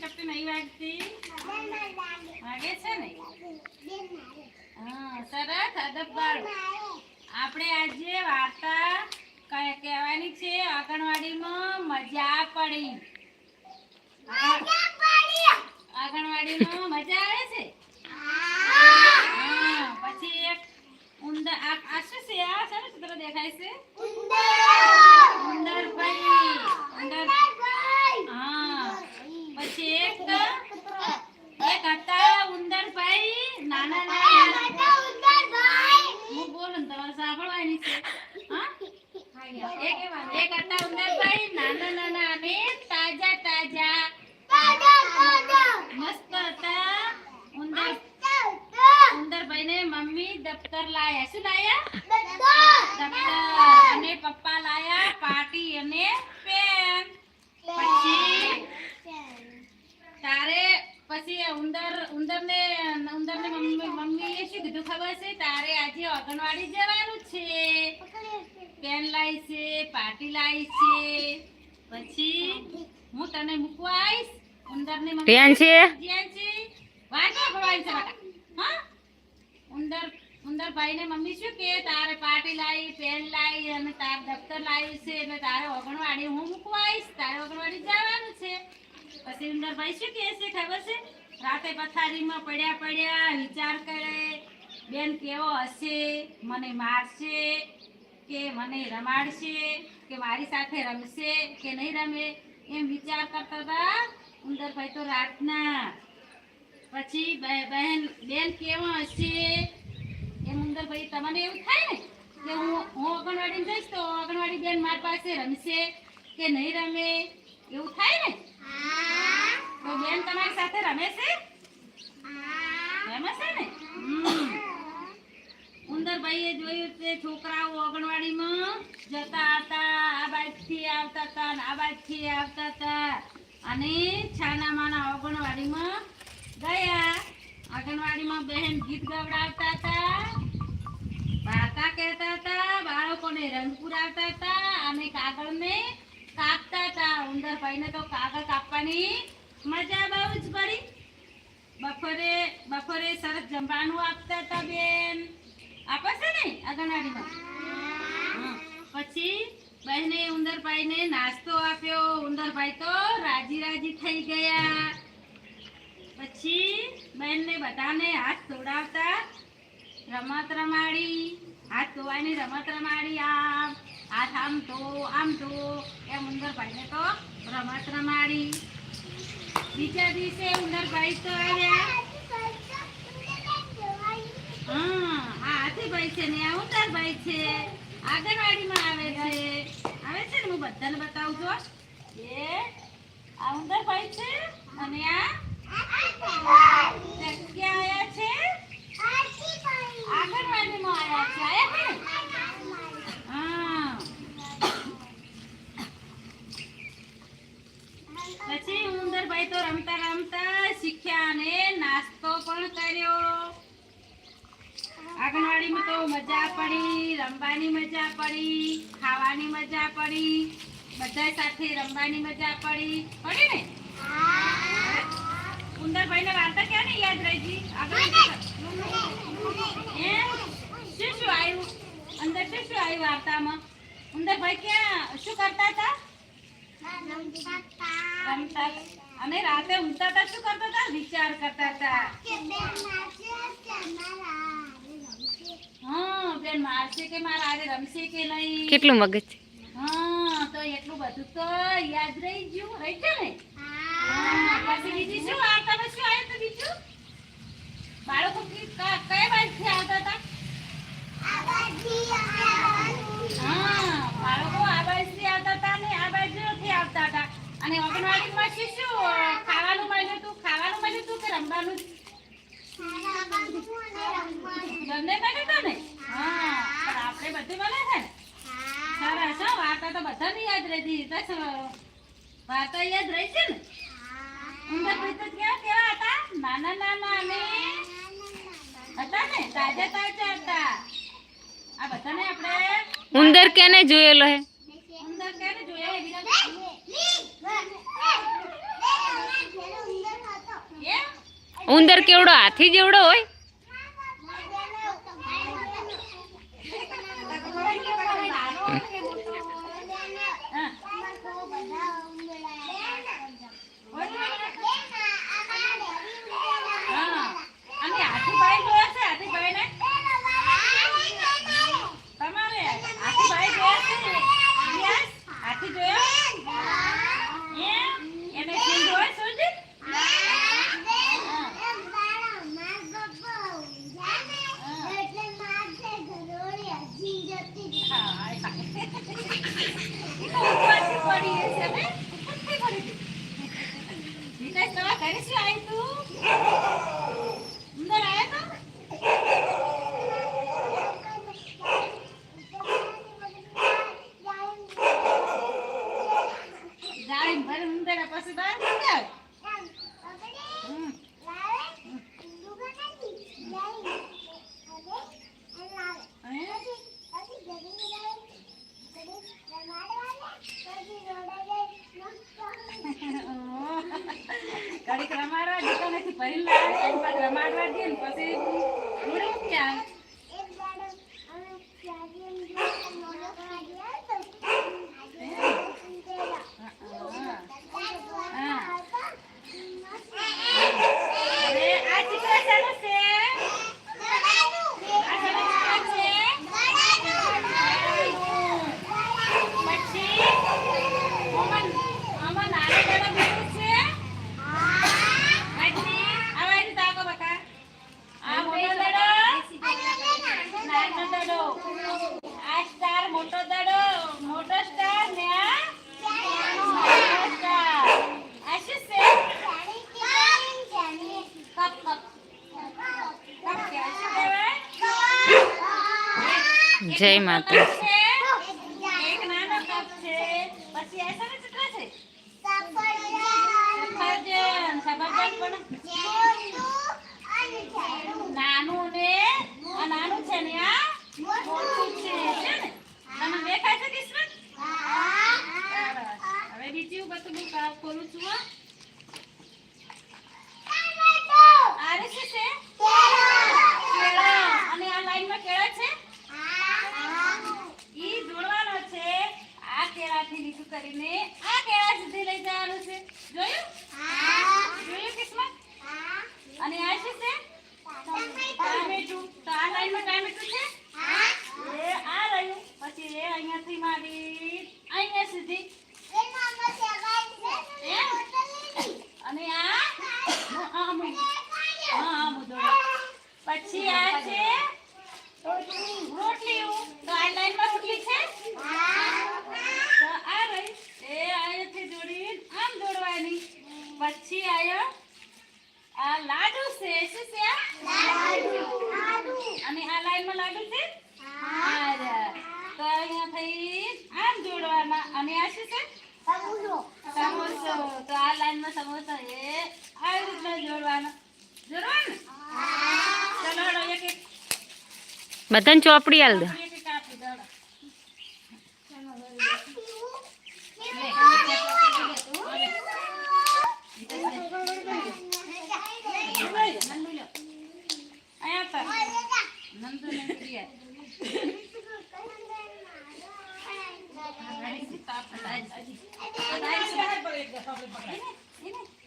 ચપટી નહીં વાગતી? વાગે છે ને? સરસ અદબવાળું આપણે આજે વાર્તા કહેવાની છે? આંગણવાડીમાં મજા પડી. આંગણવાડીમાં મજા આવે છે? પછી એક ઉંદર, આ શું છે? આ સરસ ચિત્ર દેખાય છે? ઉંદરભાઈ ઉંદર હા પછી એક એક હતા ઉંદરભાઈ નાના નાના હું બોલું તમારે સાંભળવાની છે હા એક ઉંદરભાઈ નાના નાના અને તાજા તાજા મસ્ત હતા ઉંદર ઉંદરભાઈને મમ્મી દફતર લાયા શું લાયા દફતર અને પપ્પા લાયા પાટી અને પેન પછી તારે પછી ઉંદર ઉંદરને ઉંદરને મમ્મી મમ્મીએ શું કીધું ખબર છે તારે આજે આંગણવાડી જવાનું છે પેન લાવી છે પાટી લાવી છે પછી હું તને મૂકવા આવીશ ઉંદરને મમ્મી ધ્યાન છે? હા? ઉંદર ભાઈને મમ્મી શું કે તારે પાટી લાવી, પેન લાવી, અને તાર દફતર લાવી છે, એટલે તારે ઓગણવાડી હું મૂકવા તારે ઓગણવાડી જવાનું છે. પછી ઉંદરભાઈ શું કહે છે, ખબર છે? રાતે પથારીમાં પડ્યા પડ્યા વિચાર કરે, બેન, કેવો હશે? મને મારશે? કે મને રમાડશે? કે મારી સાથે રમશે? કે નહીં રમે? એમ વિચાર કરતા હતા ઉંદરભાઈ તો રાતના. પછી બહેન, બેન કેવા હશે? એમ ઉંદરભાઈ, તમને એવું થાય ને કે હું હું આંગણવાડી જઈશ તો આંગણવાડી બેન મારી પાસે રમશે કે નહીં રમે? એવું થાય ને? તો બેન તમારી સાથે રમે છે? રમે છે ને. ઉંદરભાઈએ જોયું તે છોકરાઓ આંગણવાડીમાં જતા હતા, આ બાજથી આવતા હતા આ બાજથી આવતા હતા. અને છાના માના આંગણવાડીમાં ગયા. આંગણવાડીમાં બહેન ગીત ગવડાવતા હતા, વાર્તા કહેતા હતા, બાળકોને રંગ પુરાવતા હતા અને કાગળને કાપતા હતા. ઉંદરભાઈને તો કાગળ કાપવાની મજા બહુ જ પડી. બપોરે બપોરે સરસ જમવાનું આપતા હતા બેન. આપે છે ને આંગણવાડીમાં? પછી બહેને ઉંદરભાઈને નાસ્તો આપ્યો. ઉંદરભાઈ તો રાજી રાજી થઈ ગયા. પછી બહેનને બધાને હાથ ધોડાવતા રમત રમાડી. હાથ ધોવાની રમત રમાડી આમ. હાથ આમ ધો આમ ધો. એમ ઉંદરભાઈને તો રમત રમાડી. બીજા દિવસે ઉંદરભાઈ તો આવ્યા. હા આ હાથીભાઈ છે ને આ ઉંદરભાઈ છે. આંગણવાડીમાં આવે છે. આવે છે ને? હું બધાને બતાવું છું એ આ ઉંદરભાઈ છે અને આ ક્યાં આવ્યા છે. આંગણવાડીમાં આવ્યા છે. આયા છે ને હા પછી ઉંદરભાઈ તો રમતા રમતા શીખ્યા અને નાસ્તો પણ કર્યો આંગણવાડીમાં તો મજા પડી રમવાની મજા પડી ખાવાની મજા પડી બધા સાથે રમવાની મજા પડી. પડી ને? ઉંદરભાઈને વાર્તા ક્યાં ને યાદ રહી? આગળ શું શું આવ્યું? અંદર શું શું આવ્યું વાર્તામાં? ઉંદરભાઈ ક્યાં શું કરતા હતા? રમતા અને રાતે ઊંઘતા હતા શું કરતા હતા? વિચાર કરતા હતા. બેન મારશે કે મારા હારે રમશે કે નહીં? કેટલું મગજ છે? હા તો એટલું બધું તો યાદ રહી ગયું. રહી ગયું ને પછી બીજી શું? વાર્તામાં શું આવ્યું હતું બીજું? બાળકો કયા બાજુથી આવતા હતા? હા બાળકો આ બાજુથી આવતા હતા ને આ બાજુથી આવતા હતા. અને અંગણવાડીમાં શું શું? ખાવાનું મળ્યું હતું? ખાવાનું મળ્યું હતું કે રમવાનું બંને મળ્યું હતું ને? આપણે બધે મળે છે ને? સારા હો વાર્તા તો બધાને યાદ રહેતી. તો વાર્તા યાદ રહી છે ને? ઉંદરભાઈ તો કેવા કેવા હતા? નાના નાના અને હતા ને? તાજા તાજા હતા. આ બધાને આપણે ઉંદર કેને જોયેલો હે? ઉંદર કેવડો હાથી જેવડો હોય? પહેલા રમાડવા દે ને પછી જય માતા આ લાડુ છે. શું છે? લાડુ. અને આ લાઈનમાં લાડુ છે? હાર તો અહીંયા થઈ આમ જોડવાના અને આ શું છે? સમોસો. સમોસો. તો આ લાઈનમાં સમોસો એ આ રીતના જોડવાના. જોડવાનું? ચલો એક એક બધાને ચોપડી આલ દો.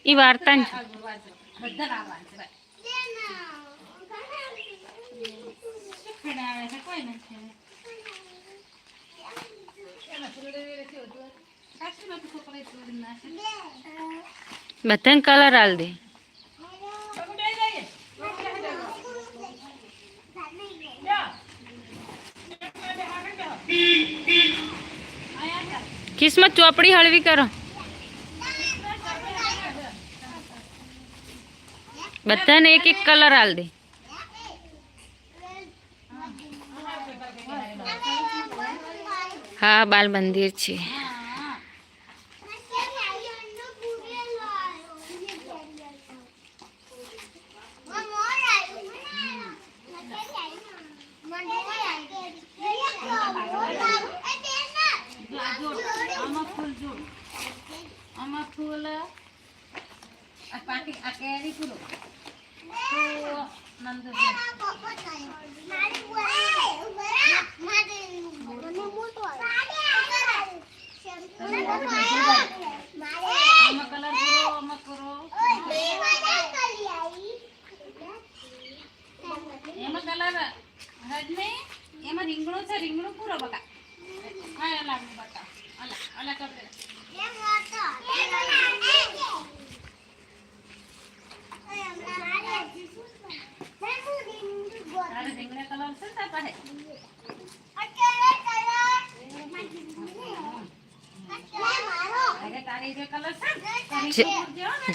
ઈ વાર્તા બધાને કલર હાલ દે. કિસ્મત ચોપડી હળવી કરો. બધાને એક એક કલર આલ દે. હા બાલ મંદિર છે. એમાં રીંગણું છે રીંગણું પૂરો બકા. હા અલા બતા અલા અલા કર દે. રીંગણા કલર છે તાર પાસે?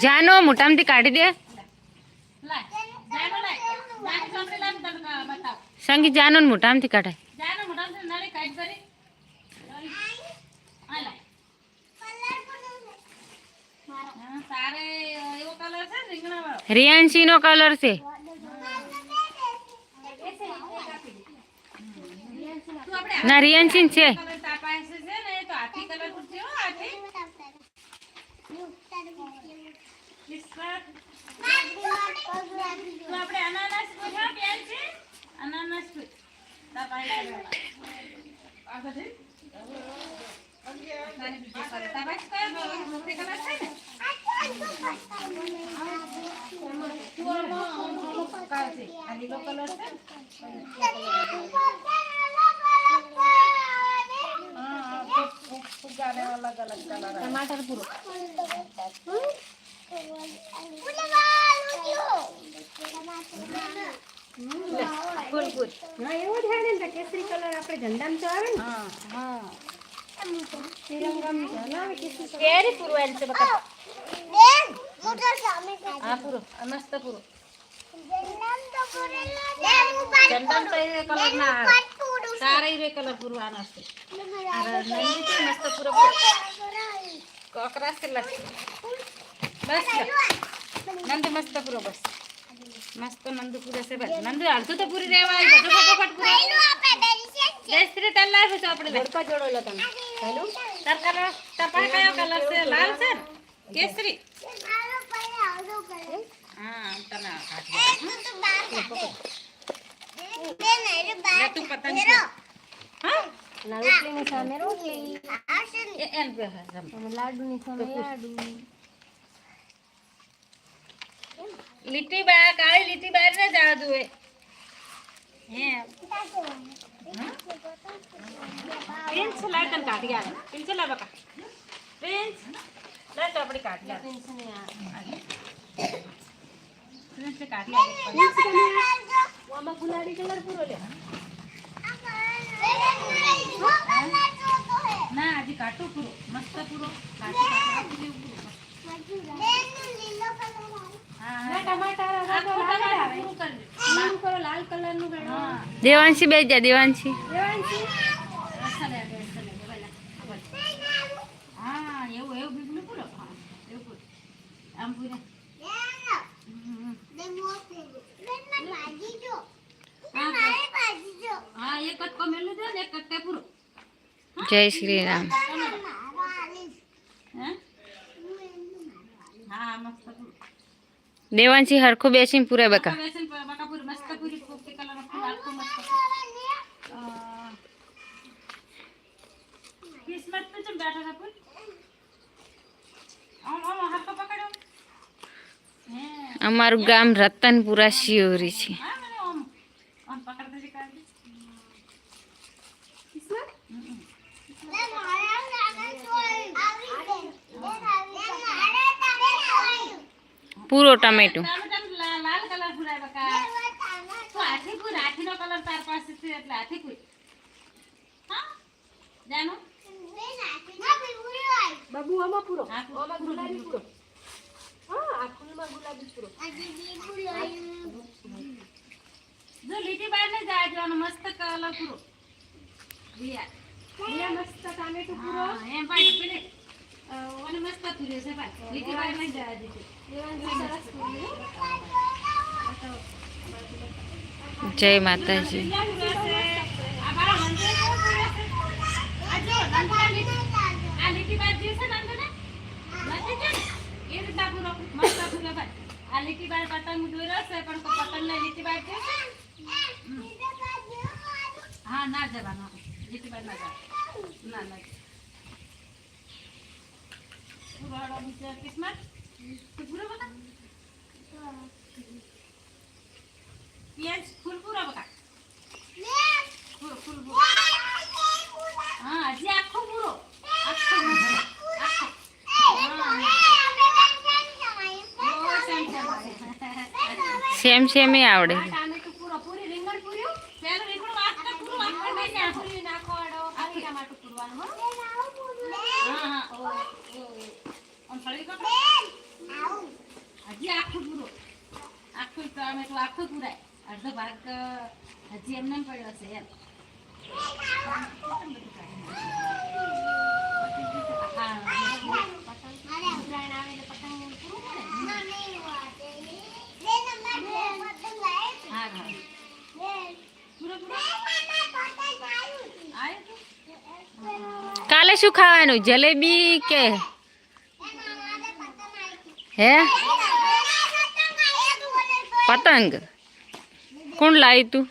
જાનો મોટામાંથી કાઢી દે. લાય. જાનો લાય. લાય લાવ તને બતાવ. સંગી જાનો ને મોટામાંથી કાઢાય જાનો મોટા છે કાઢ કરી આ તારે એવો કલર છે રીંગણા વાળો રિયાન્શી નો કલર છે. ના રિયાન્શી છે. આપણે અનાનસ પૂછવા બેન છે? અનાનસ પૂછ તાર પાસે કલર આગળ જઈ. તારે બીજો કલર. તાર પાસે કયો મોટી કલર છે ને તું આમાં આમાં પકાવ છે આ લીલો કલર છે હા ફૂગ- ફૂગ- ફુગ્ગાને અલગ અલગ કલર આવે. ટમાટર પૂરો ફૂલ ફૂલ હા એવો જ હોય ને કેસરી કલર આપણે ઝંડામાં તો આવે ને. હા હા. તિરંગામાં ઝંડા આવે કેસરી કલર કેરી પૂરો એમ છે બકા. હા પૂરો. આ મસ્ત પૂરો. ઝંડામાં તો એ કલર ના આવે. સારા રે કલર પૂરો આનો છે. અરે નહીં છે મસ્ત પૂરો. પૂરો કોકરાસ કેટલા છે? બસ લે. નંદ મસ્ત પૂરો બસ. મસ્ત નંદુ પૂરે છે બસ નંદુ અડધું તો પૂરી રહેવાય. બધું ફટોફટ પૂરો જયશ્રી તાર લાવ છો આપણે લે. ભડકા જોડો લો તમે હેલો? તાર કલર તાર પાસે કયો કલર છે? લાલ છે? ને? કેસરી હા? તને લે તું પતંગ છે. હા? લાડુ ની. સામે રોટલી રમ. અને સામે લાડુ. લીટી બા કાળી લીટી બહાર ને જવા દઉં હે પ્રિન્સ લાય તને કાઢી આવે પ્રિન્સ લાય બકા પ્રિન્સ લાય તો આપણી કાઢી આવે પ્રિન્સ કાઢી આવે આમાં ગુલાબી કલર પૂરો લે ના હજી કાટું પૂરો મસ્ત પૂરો કાટું કાટું આ પૂરું દેવાંશી બે જા દેવાંશી. જય શ્રી રામ. હે હા મસ્ત દેવાંશી હરખું બેસીને પૂરે બકા. અમારું ગામ રતનપુરા શિયોરી પૂરી મસ્ત પૂરી કોફી કલરનું ફૂલ આખું મસ્ત અ, કિસ્મત તો ચમ બેઠા છે ફૂલ આમ આમ હાથ તો પકડો હે અમારું ગામ રતનપુરા શિયોરી છે હા મને આમ આમ પકડતા શીખવાડજે પૂરો ટમેટું ટામેટાનું લા- લાલ કલર પૂરાય બકા તો હાથી પૂર હાથીનો કલર તાર પાસે છે એટલે હાથી પૂર હા જાનું બાબુ આમાં પૂરો. આમાં ગુલાબી પૂરો હા આ ફૂલમાં ગુલાબી પૂરો જો લીટી બાર ને જાય જવાનું મસ્ત કલર પૂરો અહીંયા મસ્ત ટામેટું પૂરો એમ પાડી પેલે મને મસ્ત થયું છે ભાઈ. બીજી વાર નહીં જવા દીધું જય માતાજી. લીટીબાર પતંગ દોર્યો છે પણ પતંગ ને લીટીબાર છે? હા ના જવાનું. લીટીબાર ના જવાનું ના ના. હા હજી આખો પૂરો. આખો આખો. સેમ સેમ આવડે આ ટામેટું પૂરો પૂરી રીંગણ પૂર્યું પેલું રીંગણ વાટતા પૂરું વાટવાનું નહીં ને આખું. પૂરી નાખો અડો આખી ટમાટું પૂરવાનું હો હા હા ઓ ઓ આમ ફળી પકડો હજી આખું પૂરો આખું ટામેટું આખું પૂરાય. અડધો ભાગ હજી એમને એમ પડ્યો છે, એમ? કાલે શું ખાવાનું? જલેબી કે? હે? પતંગ. કોણ લાવી તું?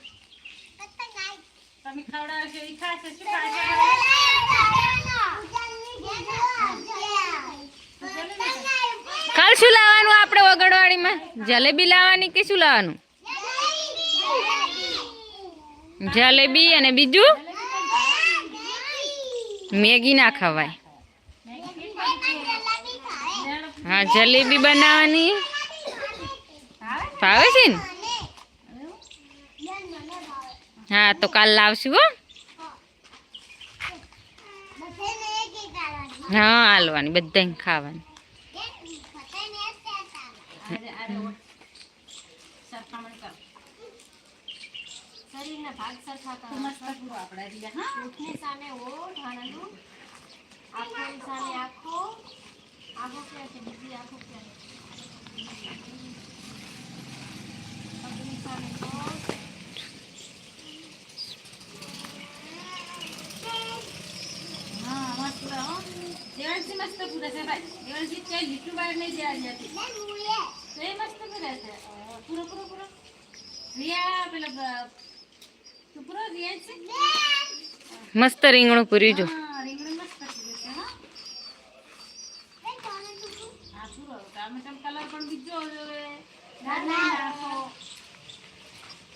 કાલ શું લાવવાનું આપણે વગડવાડીમાં જલેબી લાવવાની કે શું લાવવાનું? જલેબી અને બીજું? મેગી ના ખવાય. હા, જલેબી બનાવવાની. ભાવે છે ને હા, તો કાલ લાવશું હો. હા, હાલવાની બધાને ખાવાની. આંખો આંખો ક્યાં છે બીજી આખો ક્યાં હા મસ્ત પૂરે છે ભાઈ દેવાંશી કઈ લીટું બહાર નહીં જવા જતી તો એ મસ્ત પૂરે છે પૂરો પૂરો પૂરો રિયા પેલા તું મસ્ત રીંગણું પૂરી જો હા રીંગણ મસ્ત પૂરે છે હા હા પૂરો ટામેટાનો કલર પણ બીજો જોવે બદલાઈ નાખો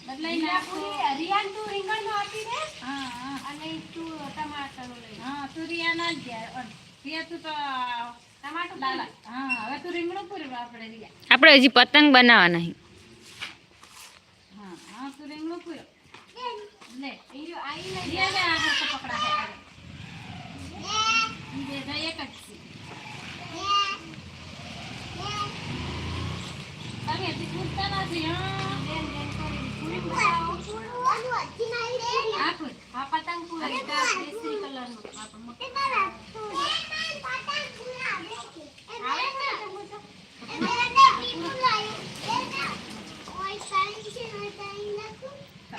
બદલાઈ નાખો રિયાન તું રીંગણનો આપી દે હા હા. અને તું ટમાટર લઈ હા તું રિયા ના જ રિયા તું તો ટમાટું લાલા. હા હવે તું રીંગણું પૂર્યું આપણે રિયા. આપણે હજી પતંગ બનાવવા નહીં હા હા તું રીંગણું પૂર્યો લે. ઈ આઈ લઈ રિયા લે આ હાથ તો પકડા બે એક જ છે. તમે હજી પૂછતા નથી હા.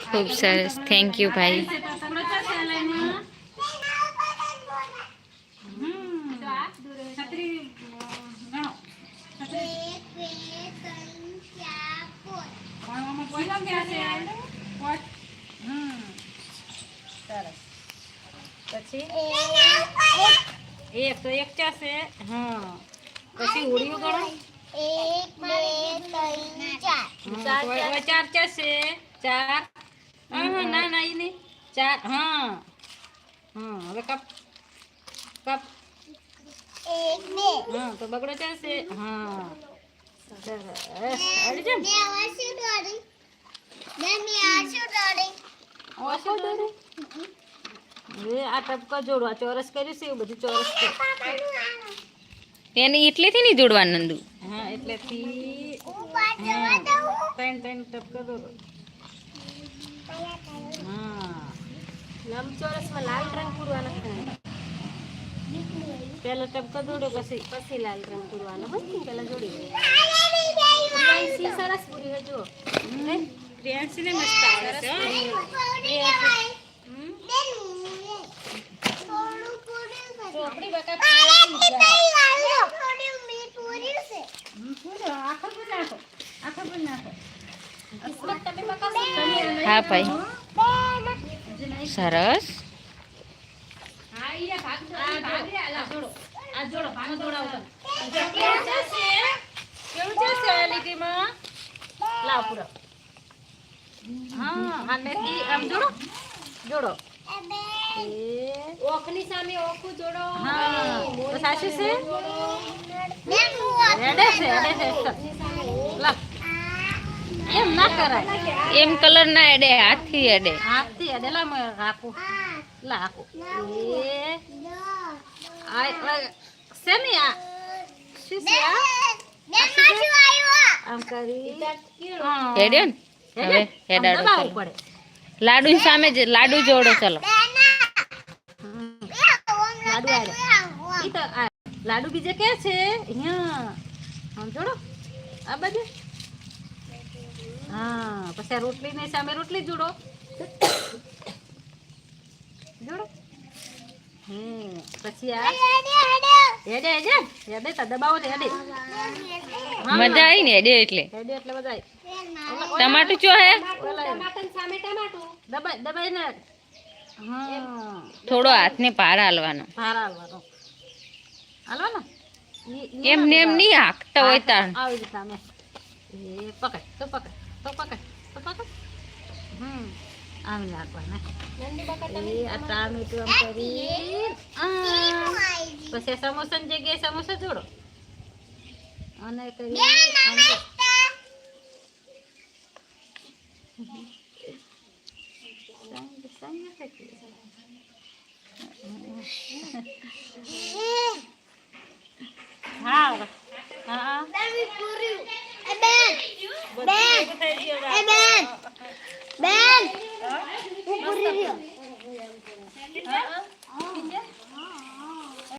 ખૂબ સરસ થેન્ક યુ ભાઈ છે તો તગડો ચાલશે લઈને હમ તો આ દૂર છત્રી અ, ગણો છત્રી ભણવામાં પહેલો ક્યાં છે પોટ હમ સરસ પછી એક તો એક ચાસે હા. પછી ઉડિયું ગણો. એક બે ત્રણ ચાર. ચાસે ચાર હા હા ના ના ઈ નહીં. ચાર હા. હા હવે કપ. કપ. એક હા તો બગડો ચાલશે હા. સરસ. અડી જામ ઓછું દોરે? હવે આ ટપકા જોડવા ચોરસ કર્યું છે એવું બધું ચોરસ છે. એને એટલેથી નહીં જોડવાનું નંદુ? હા એટલેથી. હા ત્રણ ત્રણ ટપકા દોરો હા. લંબચોરસમાં લાલ રંગ પૂરવાનો છે પેલો ટપકો દોડો પછી પછી લાલ રંગ પૂરવાનો. હોય જોડી પ્રિયાંશી સરસ પૂરી હજુ જો પ્રિયાંશીને મસ્ત આવડે છે હો. હમ? ચોપડી બકા ફાટી જાય. હમ, પૂરો. આખો પણ નાખો આખો પણ નાખો કિસ્મત તમે બકાશો હા ભાઈ. સરસ. જોડો. હા સામે જોડો. સાચું છે? રેડે છે રેડે છે. લાવ એમ ના કરાય. એમ કલર ના એડે હાથથી એડે. હાથથી અડે લા મેં રાખું. લા રાખું. એ. આ આ આ? શું છે આ? આમ કરી. હા. એડે ને? હવે હેડાડો પડે. લાડુ સામે જ લાડુ જોડો ચલો. લાડુ આ લાડુ બીજે કે છે? અહીંયા. આમ જોડો. આ બાજુ. હા પછી આ રોટલી ને સામે રોટલી જોડો. જોડો. હમ પછી આ હેડે હેડે. હેડે તા દબાવો ને હેડે. મજા આવી ને એડે એટલે. હેડે એટલે મજા ટમાટું ચો હે ટમાટર સામે ટમાટું દબાઈ દબાઈ ને હા થોડો હાથને પાર હાલવાનો ભાર હાલવાનો હાલો ને ઈ- ઈ એમ ને એમ નહીં હાંકતા હોય તાણ આવી રીતે અમે એ પકડ તો પકડ તો પકડ તો પકડ હમ આમ નાખવાના નંદી બકા એ આ ટામેટું આમ કરી આમ. પછી આ સમોસાની જગ્યાએ સમોસા જોડો અને કરી આમ જો. સાંજ- સાંજ થતી. હા હા બેન